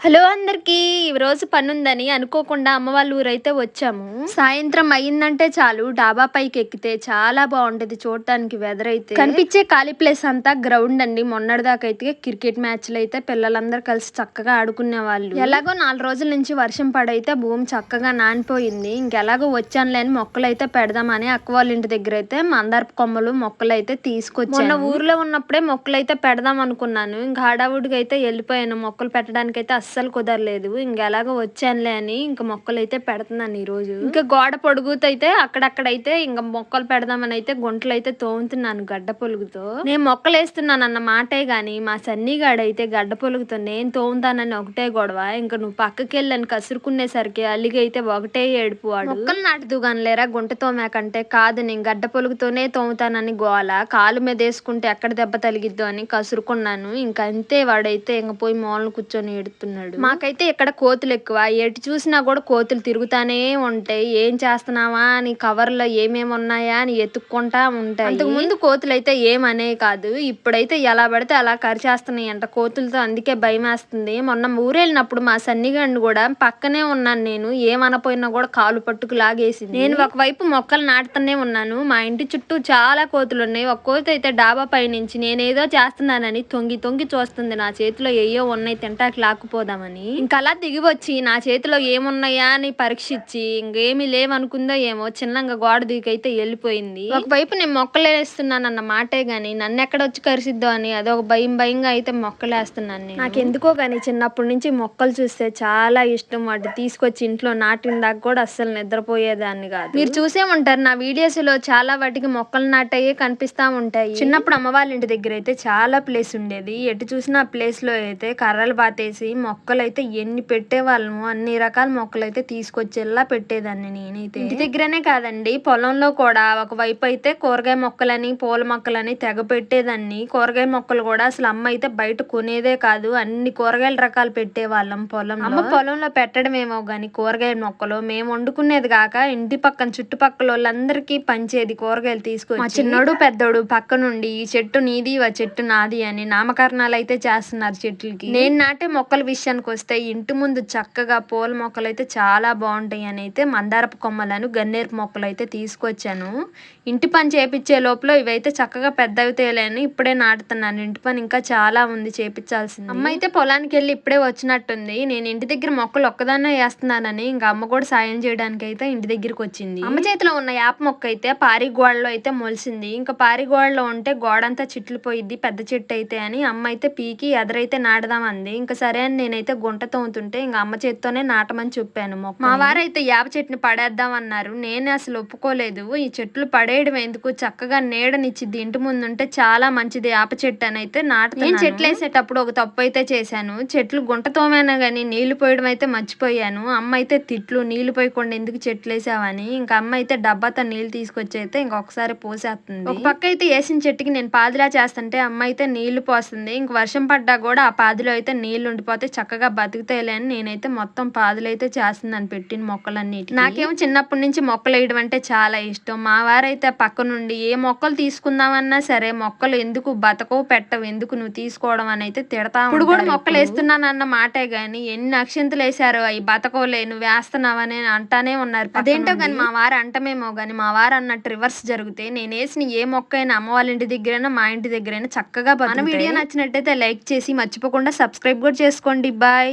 Hello అందరికీ. ఈ రోజు పని ఉందని అనుకోకుండా అమ్మ వాళ్ళ ఊరైతే వచ్చాము. సాయంత్రం అయిందంటే చాలు. డాబా పైకి ఎక్కితే చాలా బాగుంటది చూడటానికి వెదర్ అయితే. కనిపించే ఖాళీ ప్లేస్ అంతా గ్రౌండ్ అండి. మొన్నటిదాకా అయితే క్రికెట్ మ్యాచ్లు అయితే పిల్లలందరూ కలిసి చక్కగా ఆడుకునే వాళ్ళు. ఎలాగో నాలుగు రోజుల నుంచి వర్షం పడైతే భూమి చక్కగా నానిపోయింది. ఇంకెలాగో వచ్చాను లేని మొక్కలు అయితే పెడదామని అక్క వాళ్ళ ఇంటి దగ్గర అయితే మందారపు కొమ్మలు మొక్కలు అయితే తీసుకొచ్చి మొన్న ఊర్లో ఉన్నప్పుడే మొక్కలు అయితే పెడదాం అనుకున్నాను. ఇంకా హడావుడిగా అయితే వెళ్ళిపోయాను. మొక్కలు పెట్టడానికి అయితే అస్సలు కుదరలేదు. ఇంకా ఎలాగో వచ్చానులే అని ఇంకా మొక్కలు అయితే పెడుతున్నాను ఈ రోజు. ఇంకా గోడ పొడుగుతో అయితే అక్కడక్కడైతే ఇంకా మొక్కలు పెడదామని అయితే గుంటలు అయితే తోముతున్నాను గడ్డ పొలుగుతో. నేను మొక్కలు వేస్తున్నాను అన్న మాటే గాని మా సన్నిగాడు అయితే గడ్డ పొలుగుతో నేను తోముతానని ఒకటే గొడవ. ఇంకా నువ్వు పక్కకి వెళ్ళని కసురుకునేసరికి అలిగి అయితే ఒకటే ఏడుపు వాడు. మొక్కలు నాటుదు లేరా గుంట తోమాకంటే కాదు నేను గడ్డ పొలుగుతోనే తోముతానని గోల. కాలు మీద వేసుకుంటే ఎక్కడ దెబ్బ తగిలిద్దో అని కసురుకున్నాను. ఇంకా అంతే వాడైతే ఇంక పోయి మూలను కూర్చొని ఏడుతున్నాడు. మాకైతే ఇక్కడ కోతులు ఎక్కువ. ఎటు చూసినా కూడా కోతులు తిరుగుతానే ఉంటాయి. ఏం చేస్తున్నావా అని కవర్లో ఏమేమి ఉన్నాయా అని ఎత్తుక్కుంటా ఉంటాయి. అంతకు ముందు కోతులు అయితే ఏమనే కాదు. ఇప్పుడైతే ఎలా పడితే అలా కరిచేస్తున్నాయి అంట కోతులతో. అందుకే భయం వేస్తుంది మొన్న ఊరెళ్ళినప్పుడు మా సన్నిగాడిని కూడా పక్కనే ఉన్నాను నేను. ఏమనపోయినా కూడా కాలు పట్టుకు లాగేసింది. నేను ఒకవైపు మొక్కలు నాటుతూనే ఉన్నాను. మా ఇంటి చుట్టూ చాలా కోతులు ఉన్నాయి. ఒక కోతి అయితే డాబా పై నుంచి నేనేదో చేస్తున్నానని తొంగి తొంగి చూస్తుంది. నా చేతిలో ఏయో ఉన్నాయి. తింటాకి లాక్కుపోదామని ఇంకా అలా దిగి వచ్చి నా చేతిలో ఏమున్నాయా అని పరీక్షించి ఇంకేమి లేవనుకుందో ఏమో చిన్నగా గోడ దిగైతే వెళ్ళిపోయింది. ఒకవైపు నేను మొక్కలు వేస్తున్నాను అన్న మాటే గాని నన్ను ఎక్కడ వచ్చి కరిసిద్దో అని అదొక భయం భయంగా అయితే మొక్కలు వేస్తున్నాను నేను. నాకు ఎందుకో గాని చిన్నప్పటి నుంచి మొక్కలు చూస్తే చాలా ఇష్టం. వాటి తీసుకొచ్చి ఇంట్లో నాటిన దాకా కూడా అస్సలు నిద్రపోయేదాన్ని కాదు. మీరు చూసే ఉంటారు నా వీడియోస్లో చాలా వాటికి మొక్కలు నాటయ్యే కనిపిస్తా ఉంటాయి. చిన్నప్పుడు అమ్మ వాళ్ళ ఇంటి దగ్గర అయితే చాలా ప్లేస్ ఉండేది. ఎటు చూసినా ప్లేస్లో అయితే కర్రలు పాతేసి మొక్కలు అయితే ఎన్ని పెట్టేవాళ్ళము అన్ని రకాల మొక్కలు అయితే తీసుకొచ్చేలా పెట్టేదాన్ని నేనైతే. ఇంటి దగ్గరనే కాదండి పొలంలో కూడా ఒకవైపు అయితే కూరగాయ మొక్కలని పూల మొక్కలని తెగ పెట్టేదాన్ని. కూరగాయ మొక్కలు కూడా అసలు అమ్మ అయితే బయట కొనేదే కాదు అన్ని కూరగాయల రకాలు పెట్టేవాళ్ళం పొలంలో. అమ్మ పొలంలో పెట్టడమేమో గాని కూరగాయ మొక్కలు మేము వండుకునేది కాక ఇంటి పక్కన చుట్టుపక్కల వాళ్ళందరికీ పంచేది కూరగాయలు తీసుకొచ్చి. మా చిన్నోడు పెద్దోడు పక్క నుండి ఈ చెట్టు నీది ఆ చెట్టు నాది అని నామకరణాలు అయితే చేస్తున్నారు చెట్లకి. నేను నాటే మొక్కల విషయానికి వస్తే ఇంటి ముందు చక్కగా పూల మొక్కలు అయితే చాలా బాగుంటాయి అని అయితే మందారపు కొమ్మలను గన్నేరు మొక్కలు అయితే తీసుకొచ్చాను. ఇంటి పని చేపించే లోపల ఇవైతే చక్కగా పెద్ద తేలేని ఇప్పుడే నాటుతున్నాను. ఇంటి పని ఇంకా చాలా ఉంది చేపించాల్సింది అమ్మ అయితే పొలానికి వెళ్ళి ఇప్పుడే వచ్చినట్టుంది. నేను ఇంటి దగ్గర మొక్కలు ఒక్కదాన్నే వేస్తున్నానని ఇంకా అమ్మ కూడా సాయం చేయడానికి అయితే ఇంటి దగ్గరికి వచ్చింది. అమ్మ చేతిలో ఉన్న యాప మొక్క అయితే పారి గోడలో అయితే మొలిసింది. ఇంకా పారి గోడలో ఉంటే గోడంతా చిట్లు పోయిద్ది పెద్ద చెట్టు అయితే అని అమ్మ అయితే పీకి ఎదరైతే నాడదామంది ఇంకా సరే అని నేనైతే గుంట తోముతుంటే ఇంకా అమ్మ చేత్తోనే నాటమని చెప్పాను మొక్క మా వారైతే యాప చెట్టుని పడేద్దాం అన్నారు. నేను అసలు ఒప్పుకోలేదు. ఈ చెట్లు పడేయడం ఎందుకు? చక్కగా నీడనిచ్చిద్ది ఇంటి ముందు ఉంటే చాలా మంచిది యాప చెట్టు అని అయితే నాటు నేను చెట్లు వేసేటప్పుడు ఒక తప్పు అయితే చేశాను. చెట్లు గుంట తోమైనా కానీ నీళ్ళు పోయడం అయితే మర్చిపోయాను. అమ్మ అయితే తిట్లు నీళ్ళు పోయకుండా ఎందుకు చెట్లు వేసావని. ఇంకా అమ్మ అయితే డబ్బాతో నీళ్ళు తీసుకొచ్చి అయితే ఇంకొకసారి పోసేస్తుంది. ఒక పక్క అయితే వేసిన చెట్టుకి నేను పాదిలా చేస్తుంటే అమ్మ అయితే నీళ్ళు పోస్తుంది. ఇంక వర్షం పడ్డా కూడా ఆ పాదిలో అయితే నీళ్ళు ఉండిపోతే చక్కగా బతుకుతాయిలే అని నేనైతే మొత్తం పాదులు అయితే చేస్తుందని పెట్టిన మొక్కలన్నిటి నాకేమో చిన్నప్పటి నుంచి మొక్కలు వేయడం అంటే చాలా ఇష్టం. మా వారైతే పక్క నుండి ఏ మొక్కలు తీసుకుందామన్నా సరే మొక్కలు ఎందుకు బతకవు పెట్టవు ఎందుకు నువ్వు తీసుకోవడం అని అయితే తిడతా ఇప్పుడు కూడా మొక్కలు వేస్తున్నానన్న మాటే గాని ఎన్ని అక్షంతలు వేసారో అవి బతకోలే నువ్వు వేస్తున్నావని అంటానే ఉన్నారు అదేంటో కానీ మా వారు అంటమేమో కానీ మా వారు అన్నట్టు రివర్స్ జరిగితే నేను వేసిన ఏ మొక్క అయినా అమ్మ వాళ్ళ ఇంటి దగ్గరైనా మా ఇంటి దగ్గరైనా చక్కగా మన వీడియో నచ్చినట్టయితే లైక్ చేసి మర్చిపోకుండా సబ్స్క్రైబ్ కూడా చేసుకోండి. goodbye